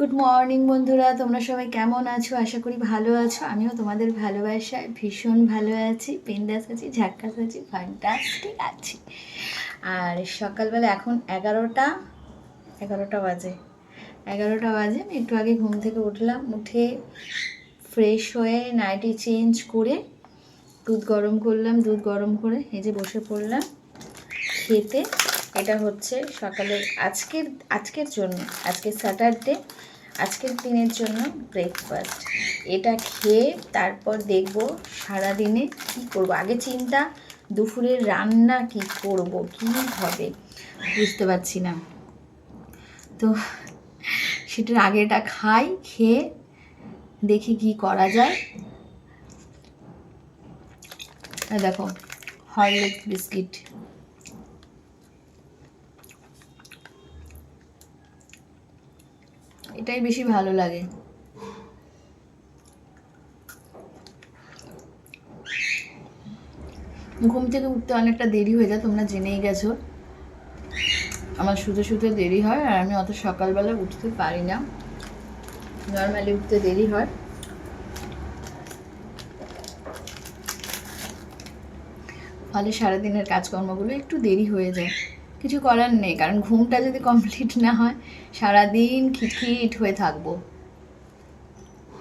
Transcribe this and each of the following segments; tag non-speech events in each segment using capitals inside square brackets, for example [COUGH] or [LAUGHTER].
Good morning বন্ধুরা। তোমরা সবাই কেমন আছো? আশা করি ভালো আছো। আমিও তোমাদের ভালোবাসায় ভীষণ ভালো আছি। বিন্দাস আছি, ঝাক্কাস আছি ফ্যান্টাস্টিক আছি। আর সকালবেলা এখন এগারোটা এগারোটা বাজে। এগারোটা বাজে, আমি একটু আগে ঘুম থেকে উঠলাম। উঠে ফ্রেশ হয়ে নাইটি চেঞ্জ করে দুধ গরম করলাম। দুধ গরম করে এই যে বসে পড়লাম। খেতে। এটা হচ্ছে সকালে আজকের আজকের জন্য। আজকের স্যাটারডে আজকের দিনের জন্য ব্রেকফাস্ট এটা খেয়ে তারপর দেখব সারাদিনে কি করব। আগে চিন্তা, দুপুরের রান্না কি করব, কি হবে? বুঝতে পারছি না। তো সেটার আগেটা খাই, খেয়ে দেখি কি করা যায়। দেখো, হরলিক্স বিস্কিট। এটাই বেশি ভালো লাগে। ঘুম থেকে উঠতে অনেকটা দেরি হয়ে যায়, তোমরা জেনেই গেছো। আমার শুতে শুতে দেরি হয় আর আমি অত সকালবেলা উঠতে পারি না। নর্মালি উঠতে দেরি হয়। ফলে সারাদিনের কাজকর্মগুলো একটু দেরি হয়ে যায়। কিছু করার নেই, কারণ ঘুমটা যদি কমপ্লিট না হয়, সারাদিন খিটখিট হয়ে থাকব।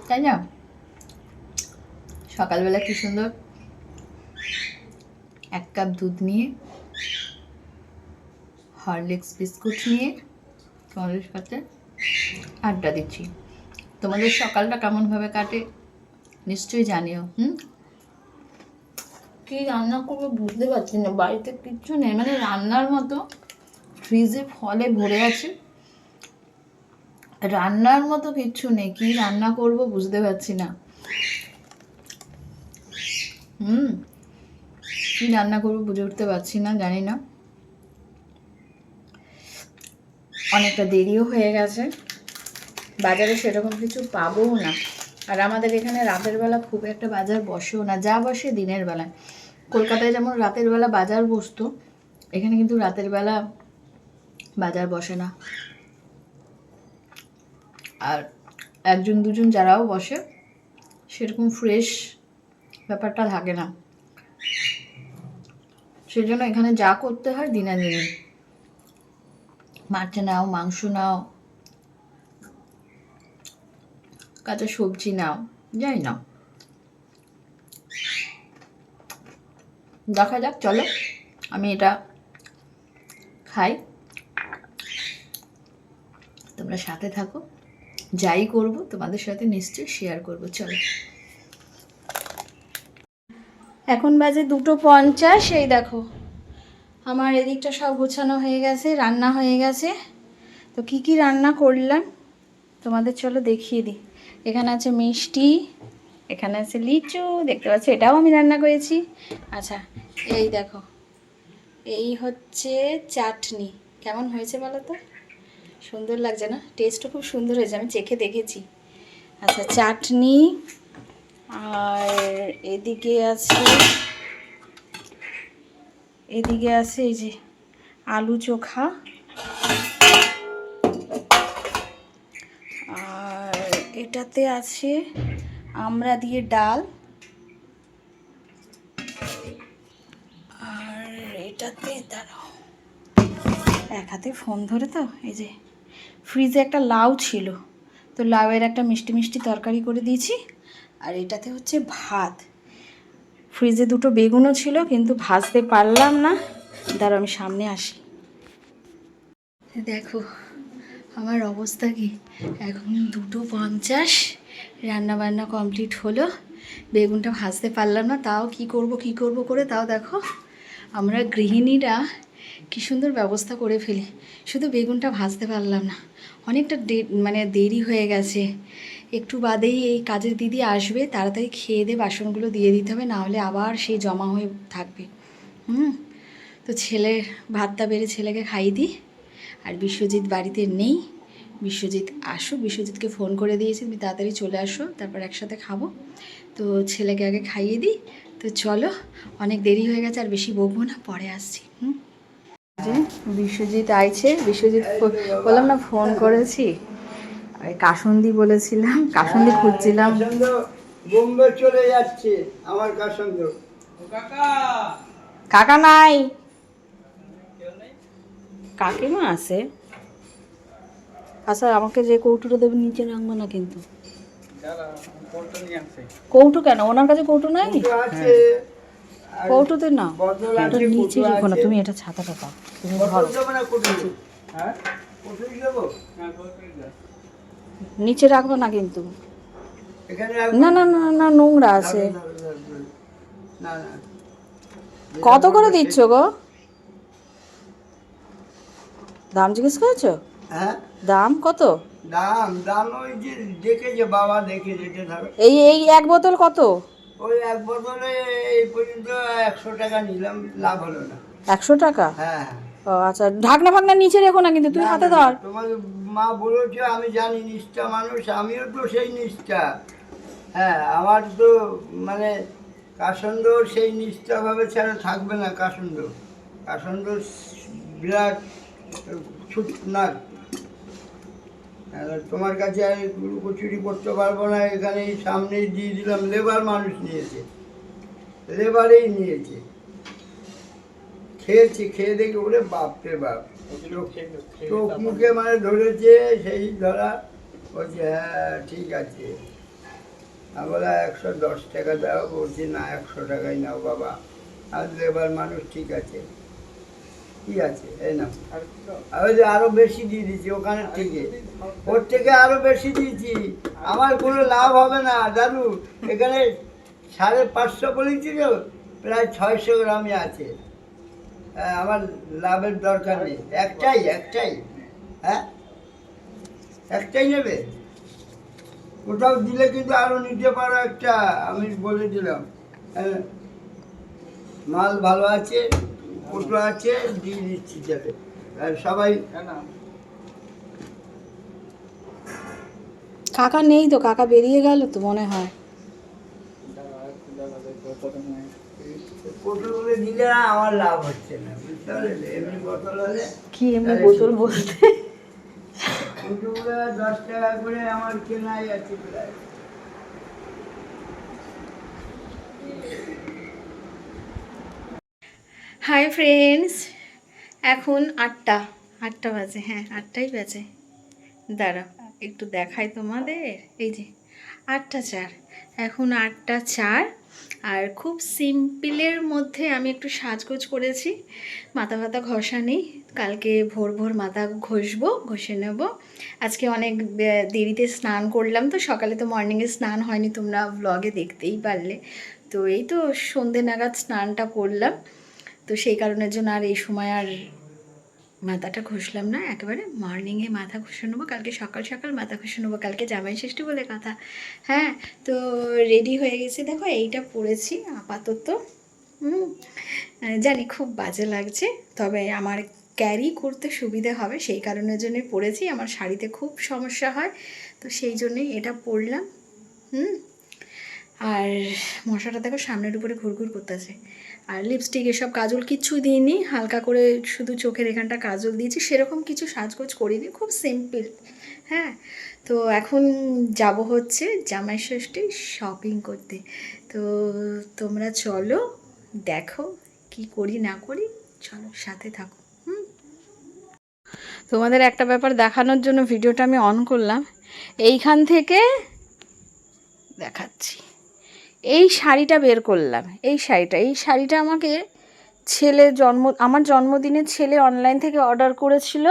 তাই না? সকালবেলা কি সুন্দর? এক কাপ দুধ নিয়ে, হরলিক্স বিস্কুট নিয়ে, তোমাদের সাথে আড্ডা দিচ্ছি। তোমাদের সকালটা কেমনভাবে কাটে? নিশ্চয়ই জানিও, হুম? কি রান্না করব বুঝতে পারছি না, বাড়িতে কিচ্ছু নেই মানে রান্নার মতো ফ্রিজে ফলে ভরে আছে। রান্নার মতো কিচ্ছু নেই, কি রান্না করব বুঝতে পারছি না। হুম, কি রান্না করব বুঝে উঠতে পারছি না, জানি না। অনেকটা দেরিও হয়ে গেছে। বাজারে সেরকম কিছু পাবোও না। আর আমাদের এখানে রাতের বেলা খুব একটা বাজার বসেও না, যা বসে দিনের বেলায়। কলকাতায় যেমন রাতের বেলা বাজার বসতো, এখানে কিন্তু রাতের বেলা বাজার বসে না। আর একজন, দুজন যারাও বসে, সেরকম ফ্রেশ ব্যাপারটা থাকে না। সেজন্য এখানে যা করতে হয় দিনে দিনে। মাছ নাও, মাংস নাও, কাঁচা সবজি নাও, যাই নাও। দেখা যাক, চলো। আমি এটা খাই। তোমরা সাথে থাকো। যাই করব, তোমাদের সাথে নিশ্চয়ই শেয়ার করব। চলো। এখন বাজে দুটো পঞ্চাশ, এই দেখো। আমার এদিকটা সব গোছানো হয়ে গেছে, রান্না হয়ে গেছে। তো কি কি রান্না করলাম? তোমাদের চলো দেখিয়ে দিই। এখানে আছে মিষ্টি এখানে আছে লিচু, দেখতে পাচ্ছ এটাও আমি রান্না করেছি। আচ্ছা এই দেখো, এই হচ্ছে চাটনি। কেমন হয়েছে বলো তো? সুন্দর লাগছে না? টেস্টও খুব সুন্দর হয়েছে, আমি চেখে দেখেছি। আচ্ছা চাটনি, আর এদিকে আছে এদিকে আছে এই যে আলু চোখা, আর এটাতে আছে আমরা দিয়ে ডাল। আর এটাতে দাঁড়াও। এক হাতে ফোন ধরে তো এই যে ফ্রিজে একটা লাউ ছিল। তো লাউয়ের একটা মিষ্টি মিষ্টি তরকারি করে দিয়েছি। আর এটাতে হচ্ছে ভাত। ফ্রিজে দুটো বেগুনও ছিল কিন্তু ভাজতে পারলাম না। দাঁড়াও আমি সামনে আসি। দেখো আমার অবস্থা কি? এখন দুটো পঞ্চাশ। রান্না বান্না কমপ্লিট হলো। বেগুনটা ভাজতে পারলাম না, তাও কি করব কি করব করে তাও দেখো। আমরা গৃহিণীরা কী সুন্দর ব্যবস্থা করে ফেলি। শুধু বেগুনটা ভাজতে পারলাম না। অনেকটা মানে দেরি হয়ে গেছে। একটু বাদেই এই কাজের দিদি আসবে, তাড়াতাড়ি খেয়ে দিয়ে বাসনগুলো দিয়ে দিতে হবে, নাহলে আবার সেই জমা হয়ে থাকবে। হুম? তো ছেলে ভাতটা বেড়ে ছেলেকে খাইয়ে দিই। আর বিশ্বজিৎ বাড়িতে নেই। বিশ্বজিৎ আসো। বিশ্বজিৎকে ফোন করে দিয়েছি তুমি তাড়াতাড়ি চলে আসো তারপর একসাথে খাব। তো ছেলেকে আগে খাইয়ে দিই। তো চলো অনেক দেরি হয়ে গেছে আর বেশি বকবো না পরে আসছি হুম? যে বিশ্বজিৎ আইছে বিশ্বজিৎ বললাম না ফোন করেছি? ওই কাসন্দি বলেছিলাম কাসন্দি খুঁজছিলাম। কাসন্দ বোম্বে চলে যাচ্ছে আমার কাসন্দ। কাকা! নাই? কাকিমা আছে। আচ্ছা আমাকে যে কৌটোটা দেবে নিচে রাখব না কিন্তু। কৌটো কেন? ওনার কাছে কৌটো নাই? কুটো কৌটোতে না এটা নিচে রেখো না তুমি এটা ছাতাটা পাও তুমি ধরো। হ্যাঁ? নিচে রাখব না কিন্তু। না না না না নোংরা আছে। কত করে দিচ্ছ গো? দাম জিজ্ঞেস করেছ? হ্যাঁ? দাম কত? দাম দাম ওই যে দেখেছে বাবা দেখে যেতে ধরো। এই এই এক বোতল কত? ওই এক বোতলে এই পর্যন্ত একশো টাকা নিলাম লাভ হলো না। একশো টাকা? হ্যাঁ। ও আচ্ছা ঢাকনা ফাকনা নিচে রেখো না কিন্তু তুই হাতে ধর। তোমার মা বলেছে আমি জানি নিষ্ঠা মানুষ আমিও তো সেই নিষ্ঠা। হ্যাঁ আমার তো মানে কাসন্দ সেই নিষ্ঠাভাবে ছাড়া থাকবে না কাসন্দ। কাসন্দ বিরাট ছুট না তোমার কাছে আর কচুরি করতে পারব না এখানে সামনেই দিয়ে দিলাম লেবার মানুষ নিয়েছে। লেবারেই নিয়েছে। খেয়েছি খেয়ে দেখি ওরে বাপরে বাপ। চোখ মুখে মানে ধরেছে সেই ধরা বলছে হ্যাঁ ঠিক আছে। আমি বলে একশো দশ টাকা দাও বলছি না একশো টাকাই নাও বাবা। আর লেবার মানুষ ঠিক আছে। কি আছে? এই আর ওই যে আরও বেশি দিয়ে দিচ্ছি ওখানে থেকে ওর থেকে আরও বেশি দিয়েছি। আমার কোনো লাভ হবে না দাদু। এখানে সাড়ে পাঁচশো বলেছি তো প্রায় ছয়শো গ্রামই আছে। হ্যাঁ, আমার লাভের দরকার নেই। একটাই একটাই। হ্যাঁ? একটাই নেবে? কোথাও দিলে কিন্তু আরও নিতে পারো একটা আমি বলে দিলাম। হ্যাঁ। মাল ভালো আছে? কোটো আছে দিয়ে দিচ্ছি আর সবাই কাকা নেই তো কাকা বেরিয়ে গেল তো মনে হয়। দিলে না আমার লাভ হচ্ছে না বুঝতে পারলে? এমনি বোতল হলে কি এমনি বোতল বলতে? কোটোগুলো দশ টাকা করে আমার কেনাই আছে প্রায়। হাই ফ্রেন্ডস এখন আটটা আটটা বাজে হ্যাঁ আটটাই বাজে। দাঁড়া একটু দেখাই তোমাদের। এই যে, আটটা চার। এখন আটটা চার, আর খুব সিম্পলের মধ্যে আমি একটু সাজগোজ করেছি। মাথা ফাতা ঘষা নেই। কালকে ভোর ভোর মাথা ঘষবো, ঘষে নেব। আজকে অনেক দেরিতে স্নান করলাম তো, সকালে তো মর্নিংয়ে স্নান হয়নি, তোমরা ব্লগে দেখতেই পারলে। তো এই তো সন্ধে নাগাদ স্নানটা করলাম। তো সেই কারণের জন্য আর এই সময় আর মাথাটা ঘষলাম না, একেবারে মর্নিংয়ে মাথা ঘষে নেব, কালকে সকাল সকাল মাথা ঘষে নেব, কালকে জামাই ষষ্ঠী বলে কথা। হ্যাঁ তো রেডি হয়ে গেছি। দেখো এইটা পরেছি আপাতত। হুম জানি খুব বাজে লাগছে, তবে আমার ক্যারি করতে সুবিধে হবে, সেই কারণের জন্যই পরেছি। আমার শাড়িতে খুব সমস্যা হয়, তো সেই জন্যই এটা পরলাম। হুম আর মশাটা দেখো সামনের উপরে ঘুরঘুর করতেছে। আর লিপস্টিক এসব কাজল কিচ্ছু দিইনি, হালকা করে শুধু চোখের এখানটা কাজল দিয়েছি। সেরকম কিছু সাজগোজ করিনি, খুব সিম্পল হ্যাঁ? তো এখন যাব হচ্ছে জামাই ষষ্ঠী শপিং করতে। তো তোমরা চলো, দেখো কি করি না করি, চলো সাথে থাকো, হুম? তোমাদের একটা ব্যাপার দেখানোর জন্য ভিডিওটা আমি অন করলাম। এইখান থেকে দেখাচ্ছি। এই শাড়িটা বের করলাম, এই শাড়িটা এই শাড়িটা আমাকে ছেলে জন্ম, আমার জন্মদিনে ছেলে অনলাইন থেকে অর্ডার করেছিল,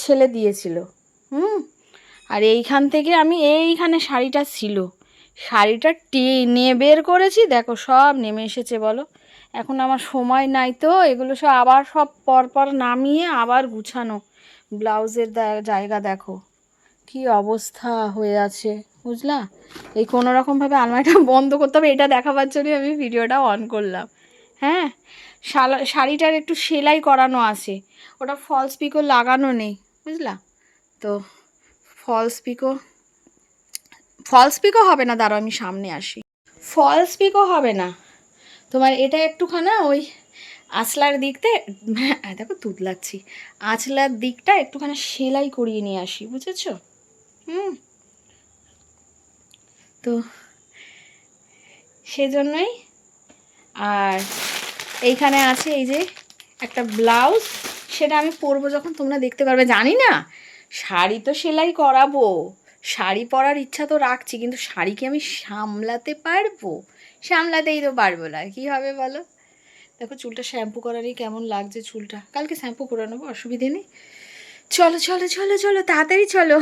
ছেলে দিয়েছিল, হুম? আর এইখান থেকে আমি এইখানে শাড়িটা ছিল, শাড়িটা টেনে বের করেছি, দেখো সব নেমে এসেছে বলো। এখন আমার সময় নাই তো, এগুলো সব আবার সব পরপর নামিয়ে আবার গুছানো, ব্লাউজের জায়গা দেখো, কি অবস্থা হয়ে আছে। বুঝলা? এই কোনো রকমভাবে আলমারিটা [LAUGHS] বন্ধ করতে হবে, এটা দেখাবার জন্যই আমি ভিডিওটা অন করলাম। হ্যাঁ? শালা- শাড়িটার একটু সেলাই করানো আছে। ওটা ফলস পিকো লাগানো নেই, বুঝলা? তো ফলস পিকো ফলস পিকো হবে না, দাঁড়াও আমি সামনে আসি। ফলস পিকো হবে না। তোমার এটা একটুখানা ওই আঁচলার দিকতে হ্যাঁ দেখো তুতলাচ্ছি। আঁচলার দিকটা একটুখানি সেলাই করিয়ে নিয়ে আসি, বুঝেছ? হুম? তো সেজন্যই। আর এইখানে আছে এই যে একটা ব্লাউজ, সেটা আমি পরবো যখন, তোমরা দেখতে পারবে, জানি না। শাড়ি তো সেলাই করাবো, শাড়ি পরার ইচ্ছা তো রাখছি, কিন্তু শাড়ি কি আমি সামলাতে পারব? সামলাতেই তো পারব না, কী হবে বলো? দেখো, চুলটা শ্যাম্পু করারই কেমন লাগছে চুলটা। কালকে শ্যাম্পু করে নেব, অসুবিধে নেই। চলো চলো চলো চলো, তাড়াতাড়ি চলো।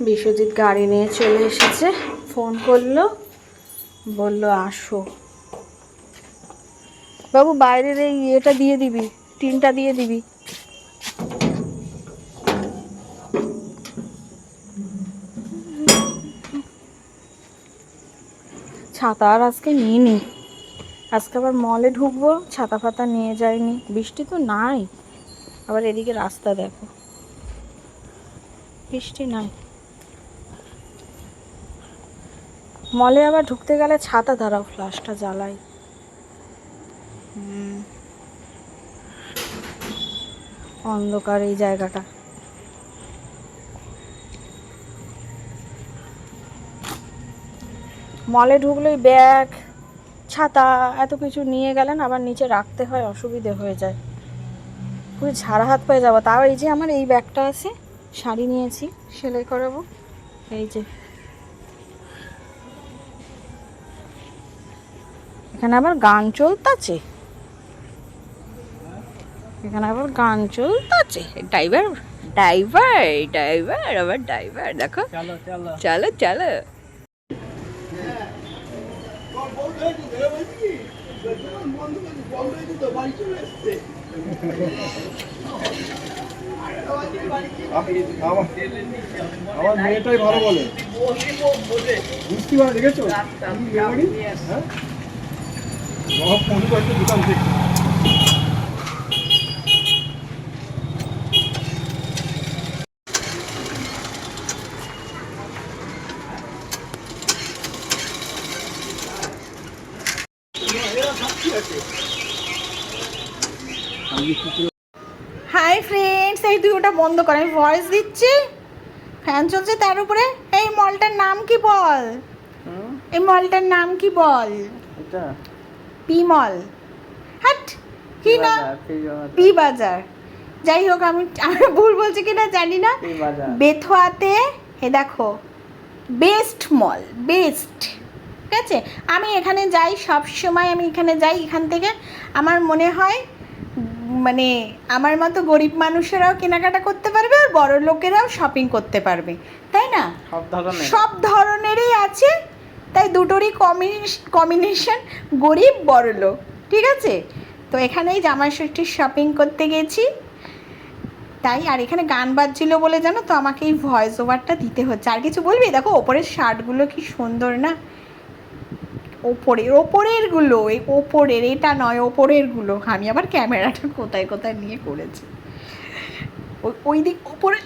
বিশ্বজিৎ গাড়ি নিয়ে চলে এসেছে। ফোন করল, বলল, আসো। বাবু, বাইরের এই ইয়েটা দিয়ে দিবি, টিনটা দিয়ে দিবি। ছাতা আর আজকে নিয়ে নি আজকে আবার মলে ঢুকবো, ছাতা ফাতা নিয়ে যায়নি বৃষ্টি তো নাই। আবার এদিকে রাস্তা দেখো। বৃষ্টি নাই। মলে আবার ঢুকতে গেলে ছাতা দাঁড়াও ফ্লাশটা জ্বালাই। অন্ধকার এই জায়গাটা। মলে ঢুকলেই ব্যাগ, ছাতা, এত কিছু নিয়ে গেলেন, আবার নিচে রাখতে হয়, অসুবিধে হয়ে যায়। পুরো ঝাড়া হাত পেয়ে যাব। তাও এই যে আমার এই ব্যাগটা আছে, শাড়ি নিয়েছি, সেলাই করাবো। এই যে। এখানে আবার গান চলতেছে। এখানে আবার গান চলতেছে। ড্রাইভার ড্রাইভার ড্রাইভার আবার ড্রাইভার দেখো। চলো চলো। চলো চলো। আমার আমার মেয়েটাই ভালো বলে। বুঝতে পারে দেখেছ? ফোন করছে দোকান থেকে হাই ফ্রেন্ডস এই তুই ওটা বন্ধ কর আমি ভয়েস দিচ্ছি। ফ্যান চলছে তার উপরে। এই মলটার নাম কি বল? এই মলটার নাম কি বল? এটা? পি মল হাট কি না? পি বাজার যাই হোক আমি আমি ভুল বলছি কি না জানি না। বেথোয়াতে হে দেখো বেস্ট মল বেস্ট ঠিক আছে? আমি এখানে যাই সব সময় আমি এখানে যাই এখান থেকে। আমার মনে হয় মানে আমার মতো গরিব মানুষেরাও কেনাকাটা করতে পারবে আর বড় লোকেরাও শপিং করতে পারবে। তাই না? সব ধরনের। সব ধরনেরই আছে। তাই দুটোরই কম্বিনেশন গরিব, বড় লোক, ঠিক আছে? তো এখানেই জামাই ষষ্ঠীর শপিং করতে গেছি। তাই, আর এখানে গান বাজছিল বলে জানো তো, আমাকে এই ভয়েস ওভারটা দিতে হচ্ছে। আর কিছু বলবি? দেখো, ওপরের শার্টগুলো কি সুন্দর না? ওপরের ওপরেরগুলো এই ওপরের, এটা নয় ওপরেরগুলো আমি আবার ক্যামেরাটা কোথায় কোথায় নিয়ে করেছি? ওই- দিক ওপরে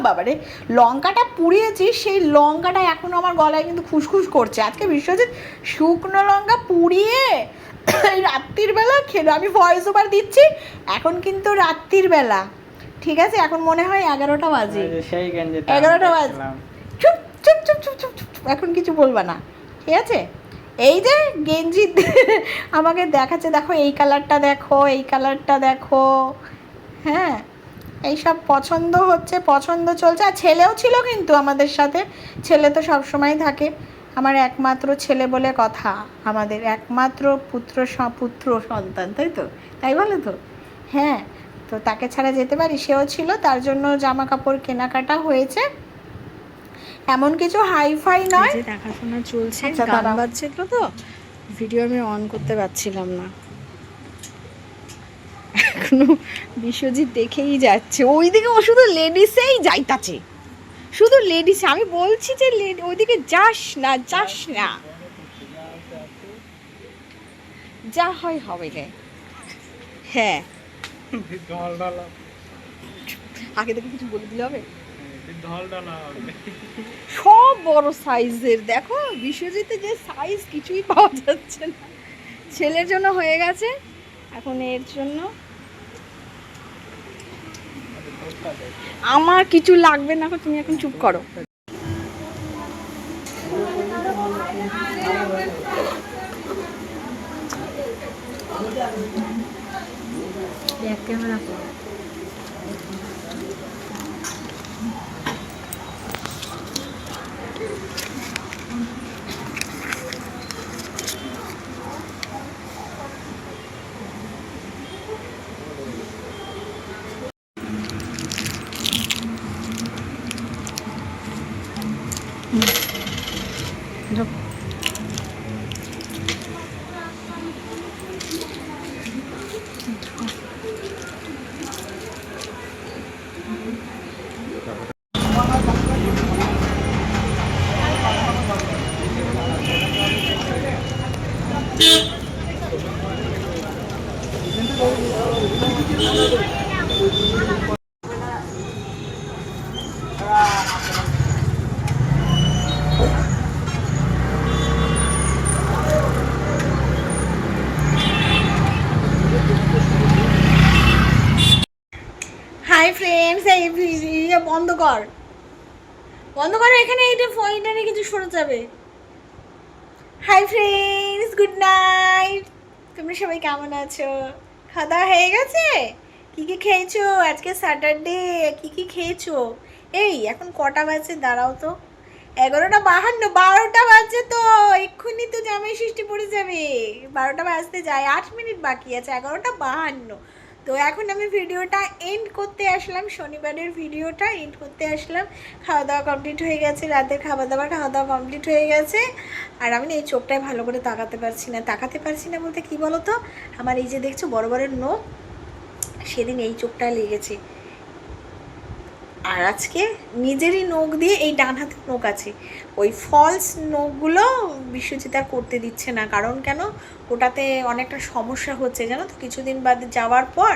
বাবারে লঙ্কাটা পুড়িয়েছি সেই লঙ্কাটা এখনও আমার গলায় কিন্তু খুসখুস করছে। আজকে বিশ্বজিৎ শুকনো লঙ্কা পুড়িয়ে রাত্রির বেলা খেলো। আমি ভয়েস ওভার দিচ্ছি এখন কিন্তু রাত্রির বেলা। ঠিক আছে? এখন মনে হয় এগারোটা বাজে। সেই গেঞ্জি এগারোটা বাজে। চুপ চুপ চুপ চুপ চুপ চুপ চুপ। এখন কিছু বলবা না। ঠিক আছে? এই যে গেঞ্জি আমাকে দেখাচ্ছে দেখো এই কালারটা দেখো এই কালারটা দেখো। হ্যাঁ? এইসব পছন্দ হচ্ছে পছন্দ চলছে। আর ছেলেও ছিল কিন্তু আমাদের সাথে। ছেলে তো সব সময় থাকে। আমার একমাত্র ছেলে বলে কথা। আমাদের একমাত্র পুত্র পুত্র সন্তান তাই তো? তাই বলো তো? হ্যাঁ তো তাকে ছাড়া যেতে পারি সেও ছিল। তার জন্য জামা কাপড় কেনাকাটা হয়েছে। এমন কিছু হাইফাই নয়। দেখাশোনা চলছে আচ্ছা, গান বাজছিল তো। ভিডিও আমি অন করতে পারছিলাম না। এখনও বিশ্বজিৎ দেখেই যাচ্ছে। ওইদিকে ও শুধু লেডিসেই যাইতাছে। শুধু লেডিস আমি বলছি যে লেডি ওইদিকে যাস না যাস না। যা হয় হবে রে। হ্যাঁ। আগে থেকে কিছু বলে দিলে হবে? সব বড় সাইজের দেখো, বিশ্বজিতে যে সাইজ কিছুই পাওয়া যাচ্ছে না। ছেলের জন্য হয়ে গেছে। এখন এর জন্য আমার কিছু লাগবে না তুমি এখন চুপ করো। ক্যামেরা কর হাই ফ্রেন্ডস এই ভিডিও বন্ধ কর বন্ধ করো এখানে এইটা ফোনটা কিছু শোনা যাবে। হাই ফ্রেন্ডস গুড নাইট তোমরা সবাই কেমন আছো? খাওয়া দাওয়া হয়ে গেছে? কি কি খেয়েছো? আজকে স্যাটারডে কি কি খেয়েছো? এই, এখন কটা বাজে? দাঁড়াও তো। এগারোটা বাহান্ন, বারোটা বাজছে তো। এক্ষুনি তো জামাই ষষ্ঠী পড়ে যাবে। বারোটা বাজতে যায়, আট মিনিট বাকি আছে, এগারোটা বাহান্ন। তো এখন আমি ভিডিওটা এন্ড করতে আসলাম, শনিবারের ভিডিওটা এন্ড করতে আসলাম। খাওয়া দাওয়া কমপ্লিট হয়ে গেছে, রাতের খাওয়া দাওয়া খাওয়া দাওয়া কমপ্লিট হয়ে গেছে। আর আমি এই চোখটায় ভালো করে তাকাতে পারছি না। তাকাতে পারছি না বলতে কী বলো তো আমার এই যে দেখছ বড় বড় নোখ, সেদিন এই চোখটা লেগেছে। আর আজকে নিজেরই নখ দিয়ে এই ডান হাতে নখ আছে। ওই ফলস নখগুলো বিশ্বজিৎ আর করতে দিচ্ছে না। কারণ কেন? ওটাতে অনেকটা সমস্যা হচ্ছে, জানো তো? কিছুদিন বাদে যাওয়ার পর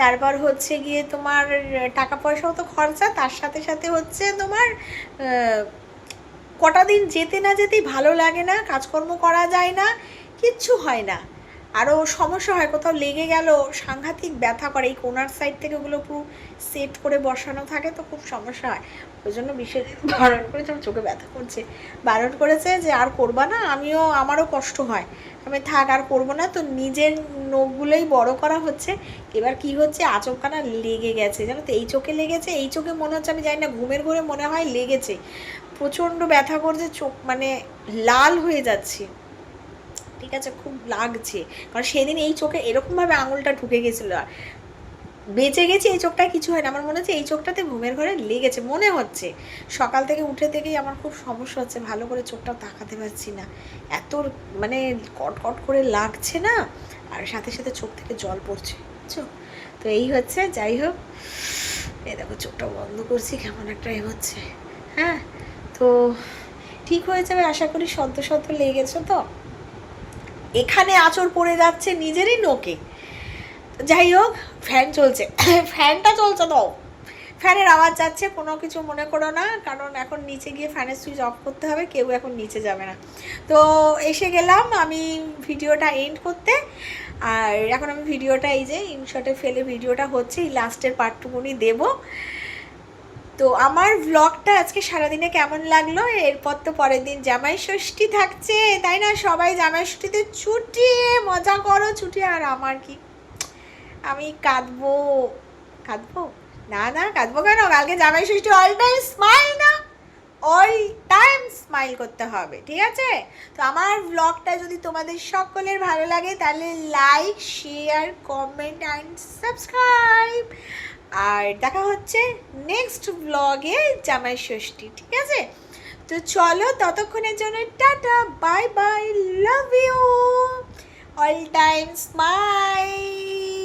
তারপর হচ্ছে গিয়ে তোমার, টাকা পয়সাও তো খরচা, তার সাথে সাথে হচ্ছে তোমার কটা দিন যেতে না যেতেই ভালো লাগে না, কাজকর্ম করা যায় না, কিচ্ছু হয় না। আরও সমস্যা হয়, কোথাও লেগে গেল, সাংঘাতিক ব্যথা করে, এই কোনার সাইড থেকে ওগুলো পুরো সেট করে বসানো থাকে তো খুব সমস্যা হয়। ওই জন্য বিশেষ বারণ করেছে, আমার চোখে ব্যথা করছে। বারণ করেছে যে, আর করবা না, আমিও, আমারও কষ্ট হয়। আমি, থাক, আর করব না। তো নিজের নখগুলোই বড় করা হচ্ছে। এবার কি হচ্ছে? আচমকানা লেগে গেছে। জানো তো, এই চোখে লেগেছে, এই চোখে মনে হচ্ছে, আমি জানি না, ঘুমের ঘরে মনে হয় লেগেছে। প্রচণ্ড ব্যথা করছে, চোখ মানে লাল হয়ে যাচ্ছে। ঠিক আছে, খুব লাগছে। কারণ সেদিন এই চোখে এরকমভাবে আঙুলটা ঢুকে গেছিল আর। বেঁচে গেছি এই চোখটা কিছু হয় না। আমার মনে হচ্ছে এই চোখটাতে ঘুমের ঘরে লেগেছে, মনে হচ্ছে। সকাল থেকে উঠে থেকেই আমার খুব সমস্যা হচ্ছে, ভালো করে চোখটা তাকাতে পারছি না। এত মানে কট কট করে লাগছে না, আর সাথে সাথে চোখ থেকে জল পড়ছে, বুঝছ? তো এই হচ্ছে, যাই হোক। এ দেখো, চোখটা বন্ধ করছি, কেমন একটা এ হচ্ছে। হ্যাঁ তো ঠিক হয়ে যাবে, আশা করি সদ্য সদ্য লেগেছো তো? এখানে আঁচড় পড়ে যাচ্ছে নিজেরই নোকে যাই হোক ফ্যান চলছে। [COUGHS] ফ্যানটা চলছে তো। ফ্যানের আওয়াজ যাচ্ছে, কোনো কিছু মনে করো না, কারণ এখন নিচে গিয়ে ফ্যানের সুইচ অফ করতে হবে, কেউ এখন নিচে যাবে না। তো এসে গেলাম আমি ভিডিওটা এন্ড করতে। আর এখন আমি ভিডিওটা এই যে ইনশটে ফেলে ভিডিওটা হচ্ছে, এই লাস্টের পার্টটুকুনি দেবো। তো আমার ব্লগটা আজকে সারাদিনে কেমন লাগল? এরপর তো পরের দিন জামাই ষষ্ঠী থাকছে, তাই না? সবাই জামাই ষষ্ঠীতে ছুটি, মজা করো ছুটি। আর আমার কি? আমি কাঁদবো। কাঁদবো? না না, কাঁদবো কেন? কালকে Jamai Shashthi all time smile না? অল টাইম স্মাইল করতে হবে, ঠিক আছে? তো আমার ব্লগটা যদি তোমাদের সকলের ভালো লাগে, তাহলে like share comment and subscribe আর দেখা হচ্ছে নেক্সট ব্লগে জামাই ষষ্ঠী, ঠিক আছে? তো চলো ততক্ষণের জন্য tata bye bye love you all time smile